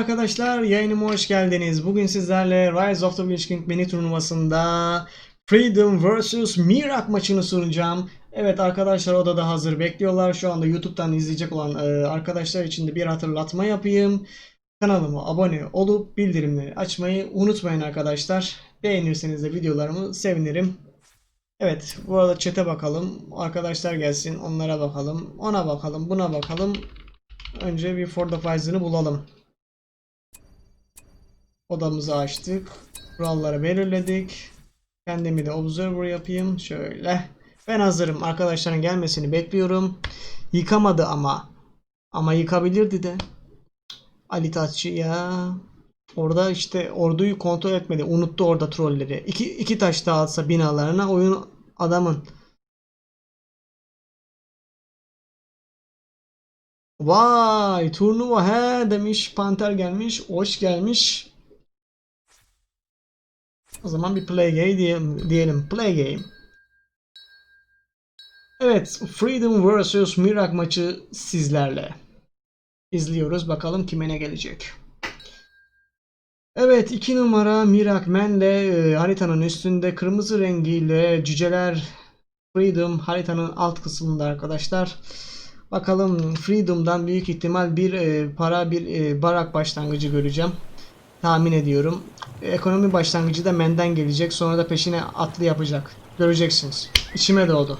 arkadaşlar, yayınıma hoş geldiniz. Bugün sizlerle Rise of the Witch King mini turnuvasında Freedom vs Mirak maçını sunacağım. Evet arkadaşlar odada hazır bekliyorlar. Şu anda YouTube'dan izleyecek olan e, arkadaşlar için de bir hatırlatma yapayım. Kanalıma abone olup bildirimleri açmayı unutmayın arkadaşlar. Beğenirseniz de videolarımı sevinirim. Evet, bu arada chat'e bakalım. Arkadaşlar gelsin, onlara bakalım. Ona bakalım, buna bakalım. Önce bir For the Fires'ını bulalım. Odamızı açtık. Kuralları belirledik. Kendimi de observer yapayım. Şöyle. Ben hazırım. Arkadaşların gelmesini bekliyorum. Yıkamadı ama. Ama yıkabilirdi de. Ali Taççı ya. Orada işte orduyu kontrol etmedi. Unuttu orada trolleri. İki, iki taş daha atsa binalarına oyun adamın. Vay turnuva he demiş. Panter gelmiş. Hoş gelmiş. O zaman bir play game diyelim. diyelim. Play game. Evet. Freedom vs. Mirak maçı sizlerle. İzliyoruz. Bakalım kime ne gelecek. Evet 2 numara Mirak Man'le e, haritanın üstünde kırmızı rengiyle cüceler Freedom haritanın alt kısmında arkadaşlar. Bakalım Freedom'dan büyük ihtimal bir e, para bir e, barak başlangıcı göreceğim. Tahmin ediyorum. Ekonomi başlangıcı da Men'den gelecek. Sonra da peşine atlı yapacak. Göreceksiniz. İçime doğdu.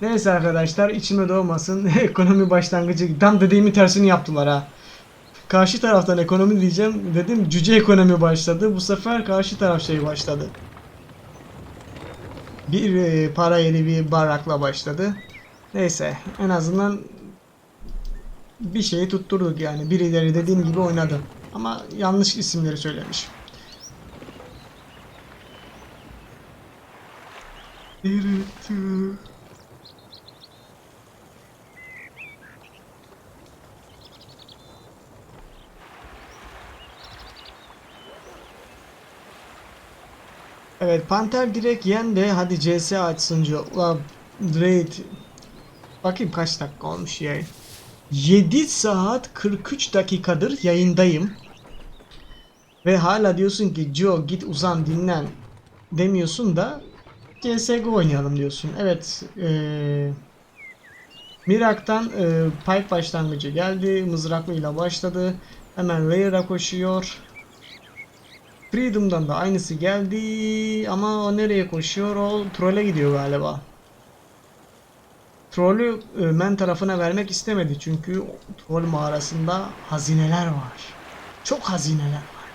Neyse arkadaşlar içime doğmasın. ekonomi başlangıcı. Tam dediğimin tersini yaptılar ha. Karşı taraftan ekonomi diyeceğim. Dedim cüce ekonomi başladı. Bu sefer karşı taraf şey başladı. Bir e, para yeri bir barakla başladı. Neyse en azından bir şeyi tutturduk yani. Birileri dediğim gibi oynadı. Ama yanlış isimleri söylemiş. Evet Panter direkt yendi. Hadi CS açsın diyor. Ulan Raid. Bakayım kaç dakika olmuş yayın. 7 saat 43 dakikadır yayındayım. Ve hala diyorsun ki Joe git uzan dinlen demiyorsun da CSGO oynayalım diyorsun. Evet. Ee, Mirak'tan e, Pike başlangıcı geldi. Mızraklıyla başladı. Hemen Rayer'a koşuyor. Freedom'dan da aynısı geldi ama o nereye koşuyor? O troll'e gidiyor galiba. Troll'ü e, men tarafına vermek istemedi çünkü troll mağarasında hazineler var. Çok hazineler var.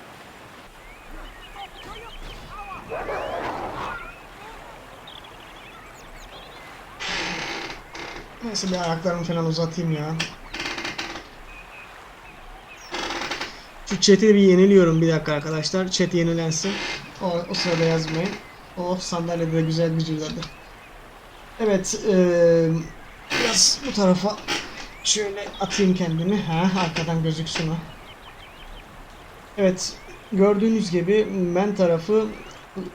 Neyse bir ayaklarımı falan uzatayım ya. Şu chat'i bir yeniliyorum bir dakika arkadaşlar. Chat yenilensin. O, o sırada yazmayın. Oh sandalyede de güzel gücülerdi. Evet. eee, biraz bu tarafa şöyle atayım kendimi. Ha, arkadan gözüksün o. Evet. Gördüğünüz gibi men tarafı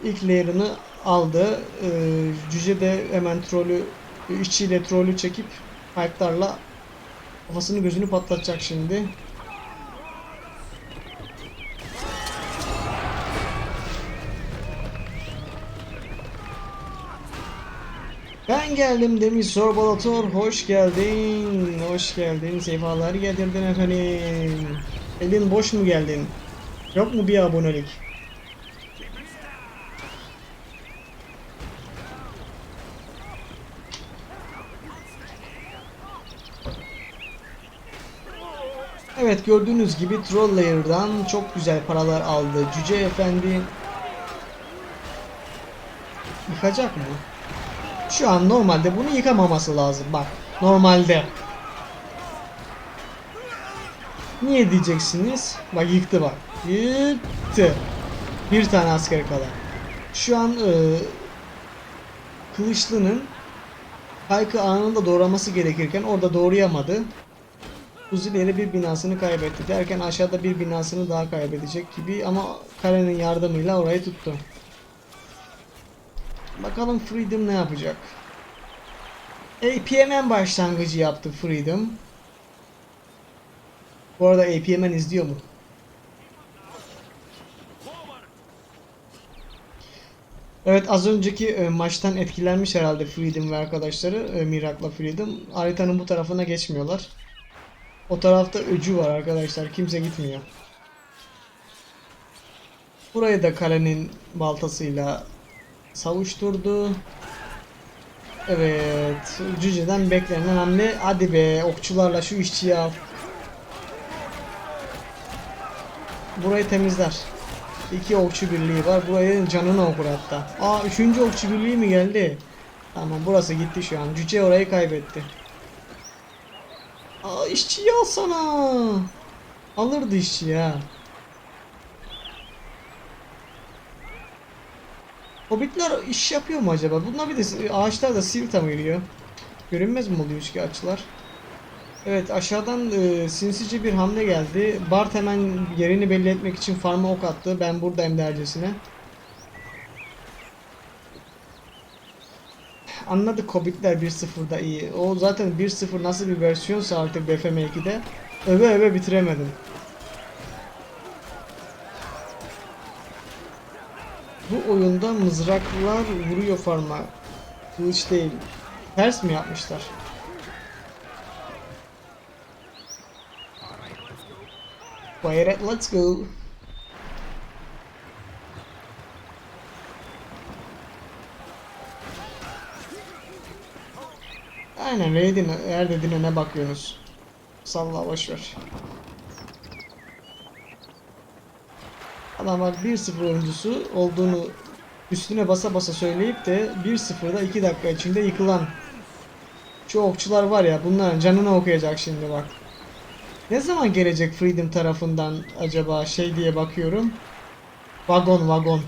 ilk layer'ını aldı. Eee cüce de hemen trolü işçiyle trolü çekip pipe'larla kafasını gözünü patlatacak şimdi. Geldim demiş Sorbalator. Hoş geldin. Hoş geldin. Sefalar getirdin efendim. Elin boş mu geldin? Yok mu bir abonelik? Evet gördüğünüz gibi Troll Layer'dan çok güzel paralar aldı. Cüce Efendi yıkacak mı? Şu an normalde bunu yıkamaması lazım. Bak normalde. Niye diyeceksiniz? Bak yıktı bak. Yıktı. Bir tane asker kadar. Şu an e, Kılıçlı'nın Kaykı anında doğraması gerekirken orada doğrayamadı. Uzileri bir binasını kaybetti derken aşağıda bir binasını daha kaybedecek gibi ama Kare'nin yardımıyla orayı tuttu. Bakalım Freedom ne yapacak? APMN başlangıcı yaptı Freedom. Bu arada APMN izliyor mu? Evet az önceki e, maçtan etkilenmiş herhalde Freedom ve arkadaşları e, Mirak'la Freedom. Haritanın bu tarafına geçmiyorlar. O tarafta öcü var arkadaşlar. Kimse gitmiyor. Burayı da kalenin baltasıyla savuşturdu. Evet. Cüce'den beklenen hamle. Hadi be okçularla şu işçiyi al. Burayı temizler. İki okçu birliği var. Burayı canını okur hatta. Aa üçüncü okçu birliği mi geldi? Tamam burası gitti şu an. Cüce orayı kaybetti. Aa işçiyi alsana. Alırdı işçi ya. Hobbitler iş yapıyor mu acaba? Bunlar bir de ağaçlar da sivita mı yürüyor? Görünmez mi oluyor üçgen açılar? Evet aşağıdan e, sinsice bir hamle geldi. Bart hemen yerini belli etmek için farma ok attı. Ben buradayım dercesine. Anladık Hobbitler 1-0'da iyi. O zaten 1-0 nasıl bir versiyonsa artık BFM 2'de öve öve bitiremedim. Bu oyunda mızraklar vuruyor farma. Kılıç değil. Ters mi yapmışlar? İt, let's go. Aynen Raid'in eğer dediğine ne bakıyorsunuz? Salla boşver. Adamlar 1-0 oyuncusu olduğunu üstüne basa basa söyleyip de 1-0'da 2 dakika içinde yıkılan şu okçular var ya bunların canını okuyacak şimdi bak. Ne zaman gelecek Freedom tarafından acaba şey diye bakıyorum. Vagon vagon.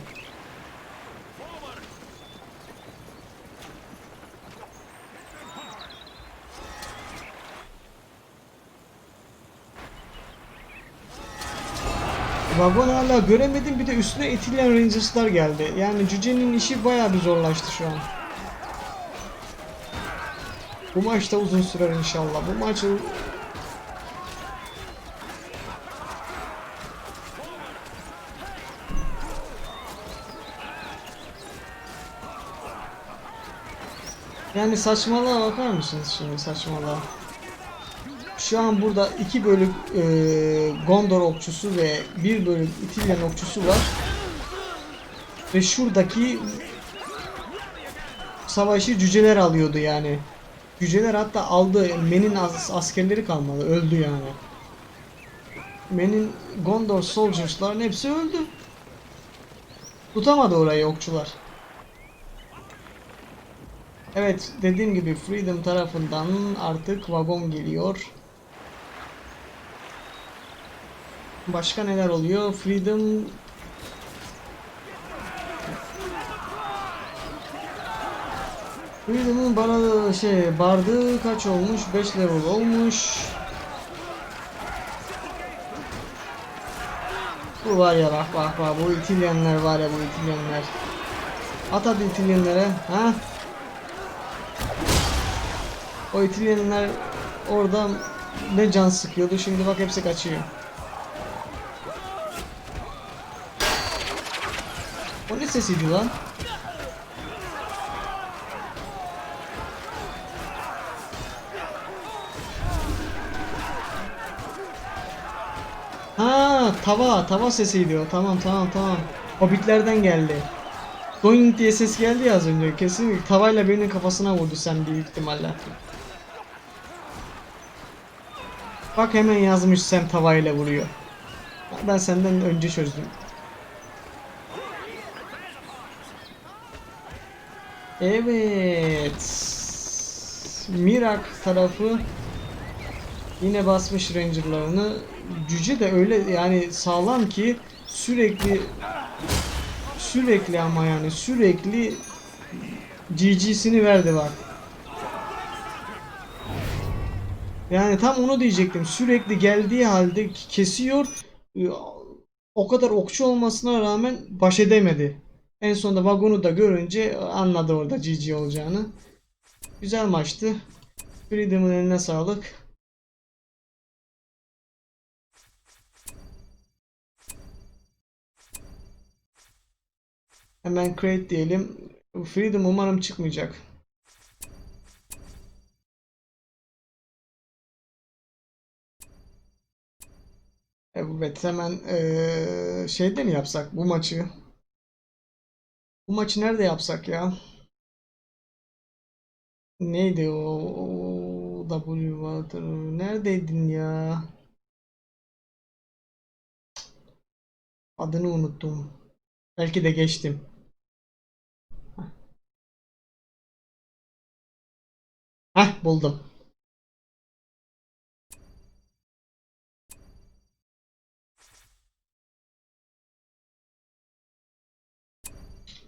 Vagon hala göremedim bir de üstüne itilen Rangers'lar geldi. Yani Cüce'nin işi bayağı bir zorlaştı şu an. Bu maç da uzun sürer inşallah. Bu maçı Yani saçmalığa bakar mısınız şimdi saçmalığa? Şu an burada iki bölük e, Gondor okçusu ve bir bölük İtilyan okçusu var. Ve şuradaki savaşı cüceler alıyordu yani. Cüceler hatta aldı. Men'in as- askerleri kalmadı. Öldü yani. Men'in Gondor soldiers'ların hepsi öldü. Tutamadı orayı okçular. Evet dediğim gibi Freedom tarafından artık vagon geliyor. Başka neler oluyor? Freedom Freedom'un bana şey bardı kaç olmuş? 5 level olmuş. Bu var ya bak bak bak bu itilyenler var ya bu itilyenler. At hadi itilyenlere ha. O itilyenler orada ne can sıkıyordu şimdi bak hepsi kaçıyor. Sesiydi lan? Ha tava tava sesiydi o tamam tamam tamam. Hobbitlerden geldi. Doing diye ses geldi ya az önce kesin tavayla birinin kafasına vurdu sen büyük ihtimalle. Bak hemen yazmış sen tavayla vuruyor. Ben senden önce çözdüm. Evet. Mirak tarafı yine basmış rangerlarını. Cüce de öyle yani sağlam ki sürekli sürekli ama yani sürekli GG'sini verdi bak. Yani tam onu diyecektim. Sürekli geldiği halde kesiyor. O kadar okçu olmasına rağmen baş edemedi. En sonunda vagonu da görünce anladı orada GG olacağını. Güzel maçtı. Freedom'un eline sağlık. Hemen create diyelim. Freedom umarım çıkmayacak. Evet hemen eee şeyde mi yapsak bu maçı? Bu maçı nerede yapsak ya? Neydi o, o W Water? Neredeydin ya? Adını unuttum. Belki de geçtim. Heh buldum.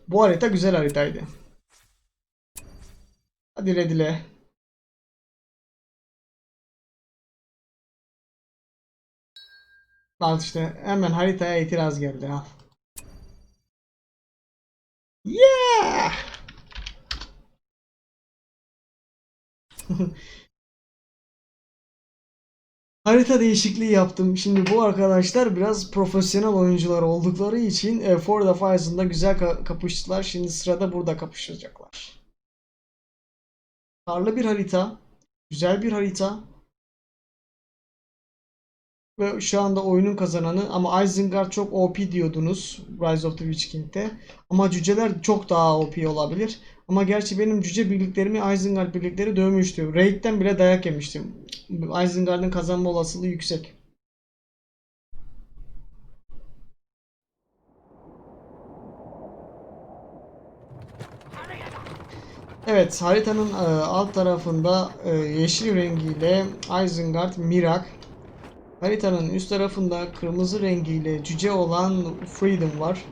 Bu harita güzel haritaydı. Hadi redile. Al işte hemen haritaya itiraz geldi ha. Yeah! Harita değişikliği yaptım. Şimdi bu arkadaşlar biraz profesyonel oyuncular oldukları için e, For the Fires'ında güzel ka- kapıştılar. Şimdi sırada burada kapışacaklar. Karlı bir harita. Güzel bir harita. Ve şu anda oyunun kazananı ama Isengard çok OP diyordunuz Rise of the Witch King'de. Ama cüceler çok daha OP olabilir. Ama gerçi benim cüce birliklerimi Isengard birlikleri dövmüştü. Raid'den bile dayak yemiştim. Isengard'ın kazanma olasılığı yüksek. Evet, haritanın e, alt tarafında e, yeşil rengiyle Isengard, Mirak, Haritanın üst tarafında kırmızı rengiyle cüce olan Freedom var.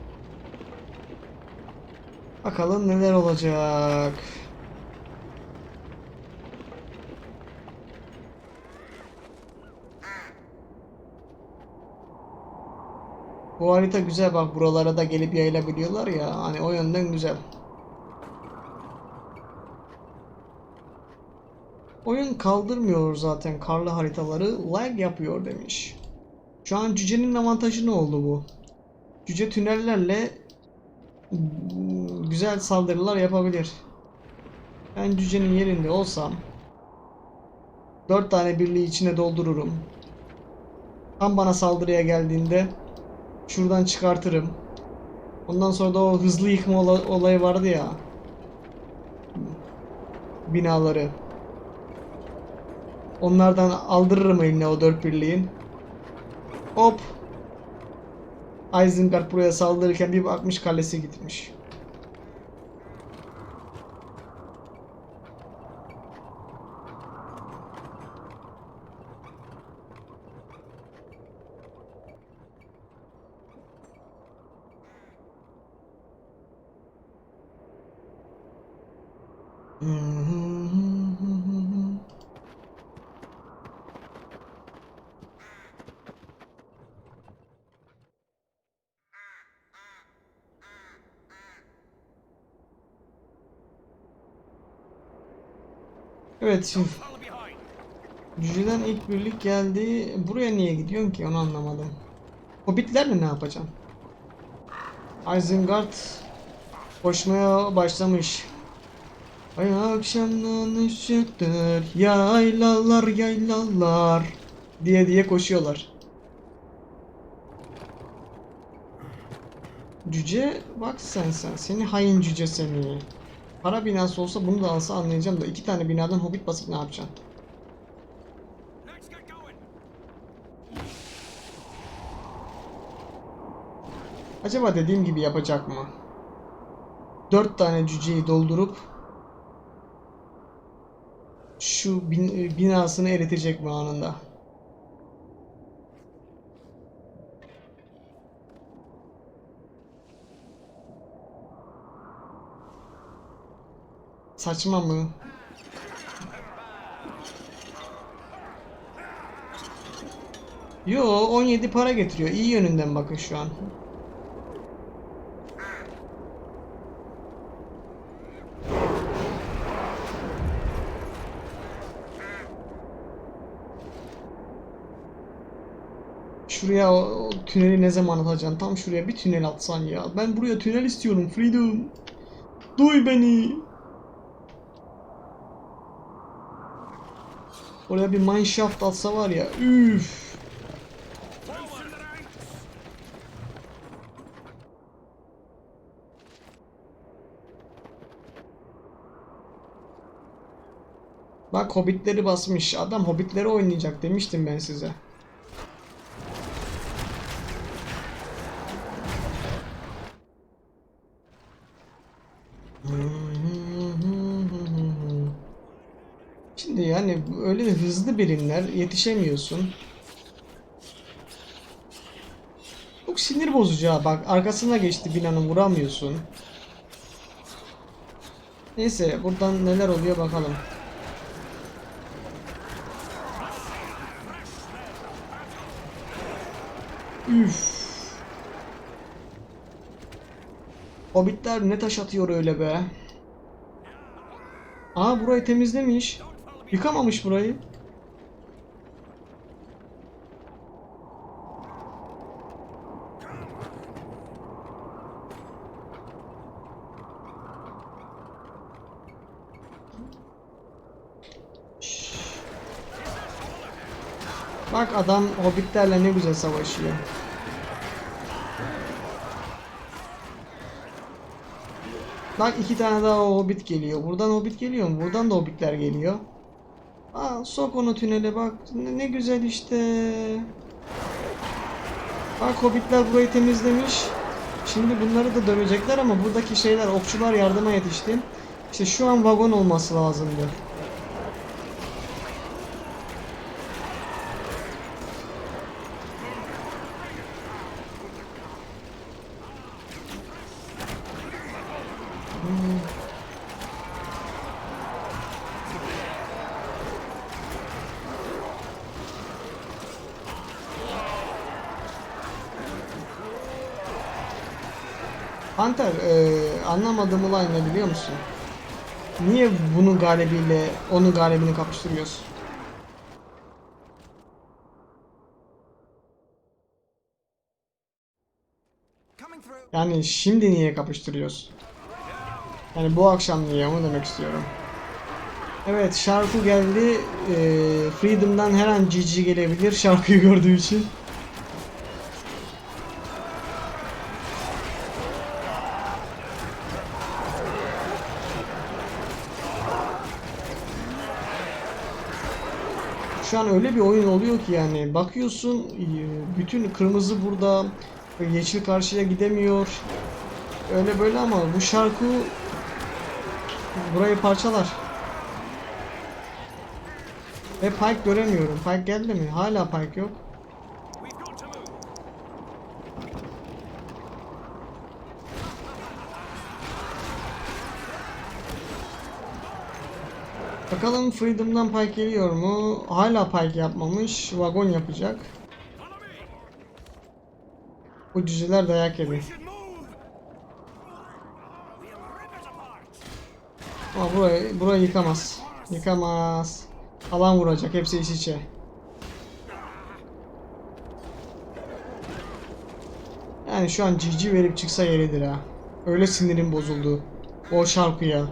Bakalım neler olacak. Bu harita güzel bak buralara da gelip yayılabiliyorlar ya hani o yönden güzel. Oyun kaldırmıyor zaten karlı haritaları lag yapıyor demiş. Şu an cücenin avantajı ne oldu bu? Cüce tünellerle güzel saldırılar yapabilir. Ben cücenin yerinde olsam 4 tane birliği içine doldururum. Tam bana saldırıya geldiğinde şuradan çıkartırım. Ondan sonra da o hızlı yıkma olay- olayı vardı ya. Binaları. Onlardan aldırırım eline o dört birliğin. Hop. Isengard buraya saldırırken bir bakmış kalesi gitmiş. Evet şimdi Cüceden ilk birlik geldi. Buraya niye gidiyorsun ki onu anlamadım. Hobbitlerle ne yapacaksın? Isengard koşmaya başlamış. Ay akşamdan ışıktır yaylalar yaylalar diye diye koşuyorlar. Cüce bak sen sen seni hain cüce seni. Para binası olsa bunu da alsa anlayacağım da iki tane binadan hobbit basıp ne yapacaksın? Acaba dediğim gibi yapacak mı? Dört tane cüceyi doldurup şu bin- binasını eritecek mi anında? Saçma mı? Yo 17 para getiriyor. İyi yönünden bakın şu an. Şuraya o, tüneli ne zaman atacaksın? Tam şuraya bir tünel atsan ya. Ben buraya tünel istiyorum Freedom. Duy beni. Oraya bir mineshaft atsa var ya. Üf. Bak hobbitleri basmış. Adam hobbitleri oynayacak demiştim ben size. Şimdi yani öyle de hızlı birimler yetişemiyorsun. Çok sinir bozucu ha. Bak arkasına geçti binanın vuramıyorsun. Neyse buradan neler oluyor bakalım. Üf. Hobbitler ne taş atıyor öyle be. Aa burayı temizlemiş. Yıkamamış burayı. Bak adam hobbitlerle ne güzel savaşıyor. Bak iki tane daha hobbit geliyor. Buradan hobbit geliyor mu? Buradan da hobbitler geliyor. Aa, sok onu tünele bak. Ne, güzel işte. Bak hobbitler burayı temizlemiş. Şimdi bunları da dövecekler ama buradaki şeyler okçular yardıma yetişti. İşte şu an vagon olması lazımdı. Anlamadığım olay ne biliyor musun? Niye bunun galibiyle onun galibini kapıştırıyorsun? Yani şimdi niye kapıştırıyorsun? Yani bu akşam niye onu demek istiyorum. Evet şarkı geldi. Eee, Freedom'dan her an GG gelebilir şarkıyı gördüğü için. Şu an öyle bir oyun oluyor ki yani bakıyorsun e, bütün kırmızı burada yeşil karşıya gidemiyor. Öyle böyle ama bu şarkı burayı parçalar. Ve Pike göremiyorum. Pike geldi mi? Hala Pike yok. Bakalım Freedom'dan Pike geliyor mu? Hala Pike yapmamış. Vagon yapacak. Bu cüceler dayak yedi. Ama burayı, burayı yıkamaz. Yıkamaz. Alan vuracak. Hepsi iç içe. Yani şu an GG verip çıksa yeridir ha. Öyle sinirim bozuldu. O şarkıya.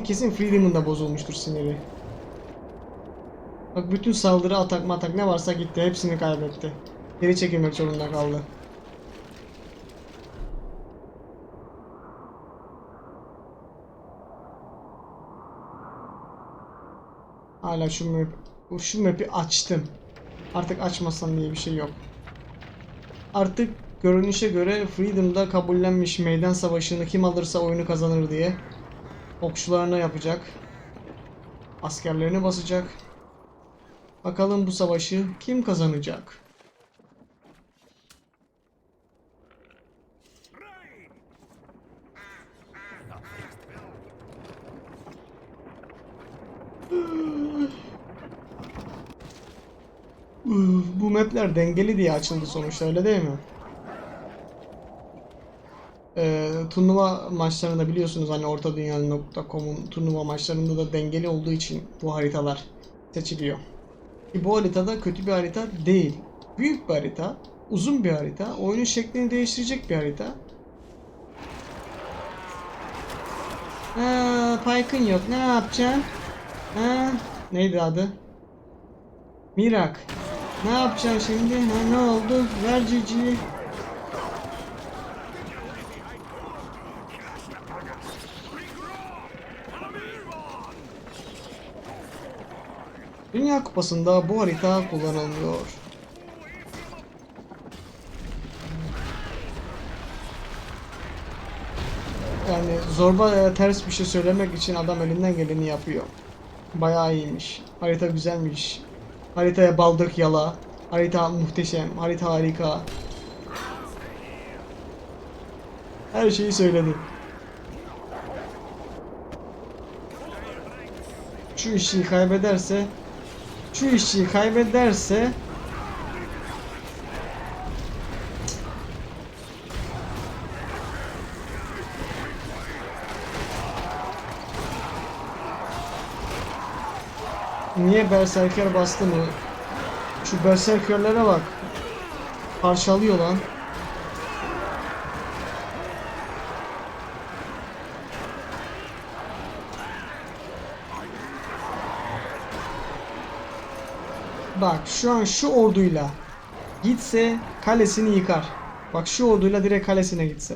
Kesin Freedom'un da bozulmuştur siniri. Bak bütün saldırı atak matak ne varsa gitti. Hepsini kaybetti. Geri çekilmek zorunda kaldı. Hala şu map, şu map'i açtım. Artık açmasan diye bir şey yok. Artık görünüşe göre Freedom'da kabullenmiş meydan savaşını kim alırsa oyunu kazanır diye. Okçularına yapacak. Askerlerini basacak. Bakalım bu savaşı kim kazanacak? Bu mapler dengeli diye açıldı sonuçta öyle değil mi? Ee, turnuva maçlarında biliyorsunuz hani ortadünya.com'un turnuva maçlarında da dengeli olduğu için bu haritalar seçiliyor. Ki bu haritada kötü bir harita değil. Büyük bir harita. Uzun bir harita. Oyunun şeklini değiştirecek bir harita. Ha, yok. Ne yapacaksın? Ha, neydi adı? Mirak. Ne yapacaksın şimdi? Ha, ne oldu? Ver ciciyi. Dünya Kupası'nda bu harita kullanılmıyor. Yani zorba e, ters bir şey söylemek için adam elinden geleni yapıyor. Bayağı iyiymiş. Harita güzelmiş. Haritaya baldık yala. Harita muhteşem. Harita harika. Her şeyi söyledi. Şu işçiyi kaybederse şu işçiyi kaybederse Niye berserker bastı mı? Şu berserkerlere bak. Parçalıyor lan. Bak şu an şu orduyla gitse kalesini yıkar. Bak şu orduyla direkt kalesine gitse.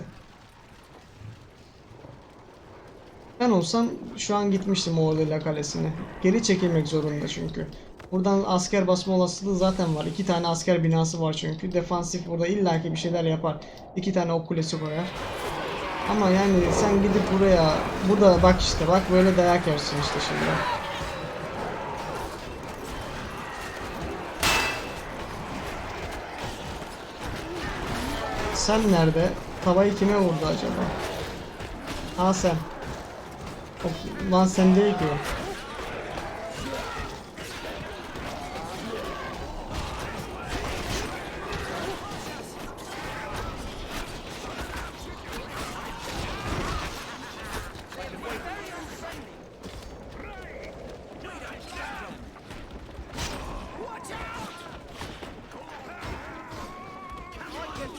Ben olsam şu an gitmiştim o orduyla kalesine. Geri çekilmek zorunda çünkü. Buradan asker basma olasılığı zaten var. İki tane asker binası var çünkü. Defansif burada illaki bir şeyler yapar. İki tane ok kulesi koyar. Ama yani sen gidip buraya, burada bak işte bak böyle dayak yersin işte şimdi. Sen nerede? Tavayı kime vurdu acaba? Ha sen. O- Lan sen değil ki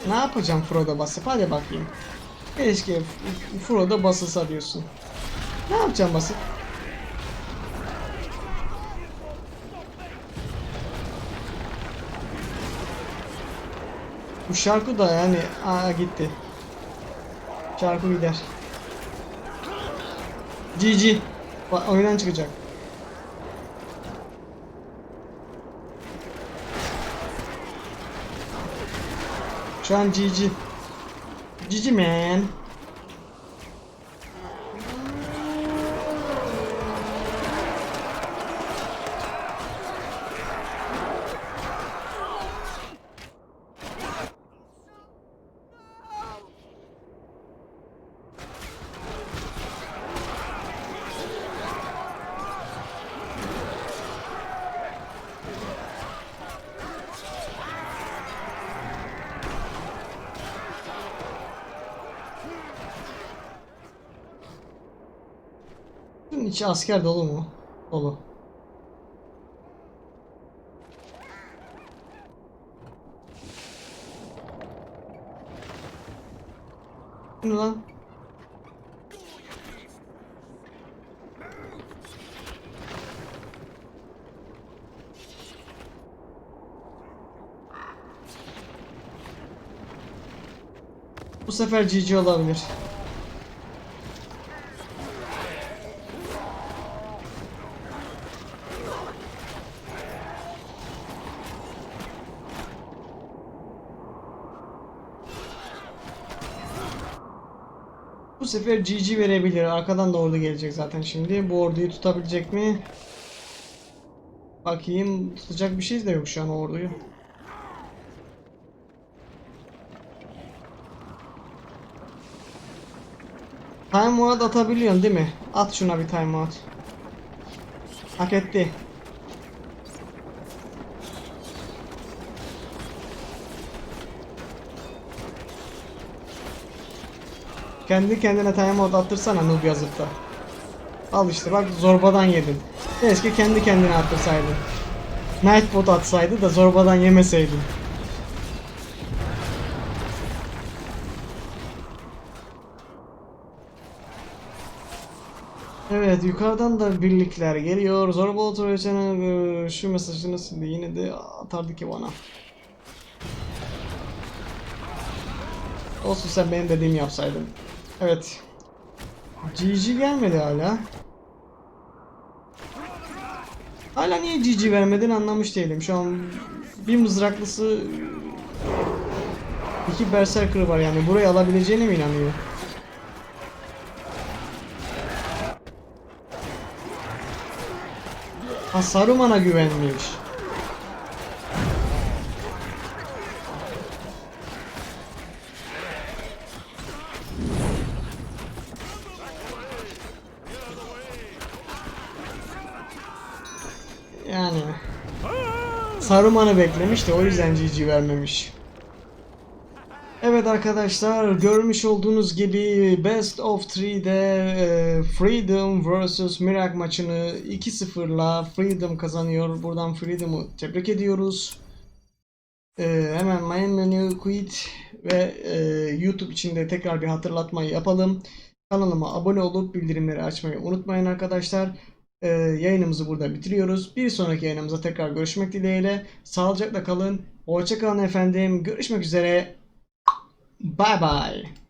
Ne yapacağım Frodo basıp hadi bakayım. Keşke Frodo basılsa diyorsun. Ne yapacağım basıp? Bu şarkı da yani aa gitti. Şarkı gider. GG. Oyundan çıkacak. Şu an GG. GG man. İçi asker dolu mu? Dolu. Ne lan? Bu sefer GG olabilir. Bu sefer GG verebilir. Arkadan da ordu gelecek zaten şimdi. Bu orduyu tutabilecek mi? Bakayım. Tutacak bir şey de yok şu an orduyu. Timeout atabiliyorsun değil mi? At şuna bir timeout. Hak etti. Kendi kendine time out attırsana noob yazıp. Al işte bak zorbadan yedin. Keşke kendi kendine attırsaydın. Nightbot atsaydı da zorbadan yemeseydin. Evet yukarıdan da birlikler geliyor. Zorba oturacağına e, şu mesajını sildi. Yine de atardı ki bana. Olsun sen benim dediğimi yapsaydın. Evet. GG gelmedi hala. Hala niye GG vermedin anlamış değilim. Şu an bir mızraklısı iki berserker var yani burayı alabileceğine mi inanıyor? Ha Saruman'a güvenmiş. Yani Saruman'ı beklemiş de o yüzden GG vermemiş. Evet arkadaşlar görmüş olduğunuz gibi Best of 3'de e, Freedom vs Mirak maçını 2-0'la Freedom kazanıyor. Buradan Freedom'u tebrik ediyoruz. E, hemen main menu quit ve e, YouTube için de tekrar bir hatırlatmayı yapalım. Kanalıma abone olup bildirimleri açmayı unutmayın arkadaşlar. E, yayınımızı burada bitiriyoruz. Bir sonraki yayınımıza tekrar görüşmek dileğiyle. Sağlıcakla kalın. Hoşçakalın efendim. Görüşmek üzere. Bye bye.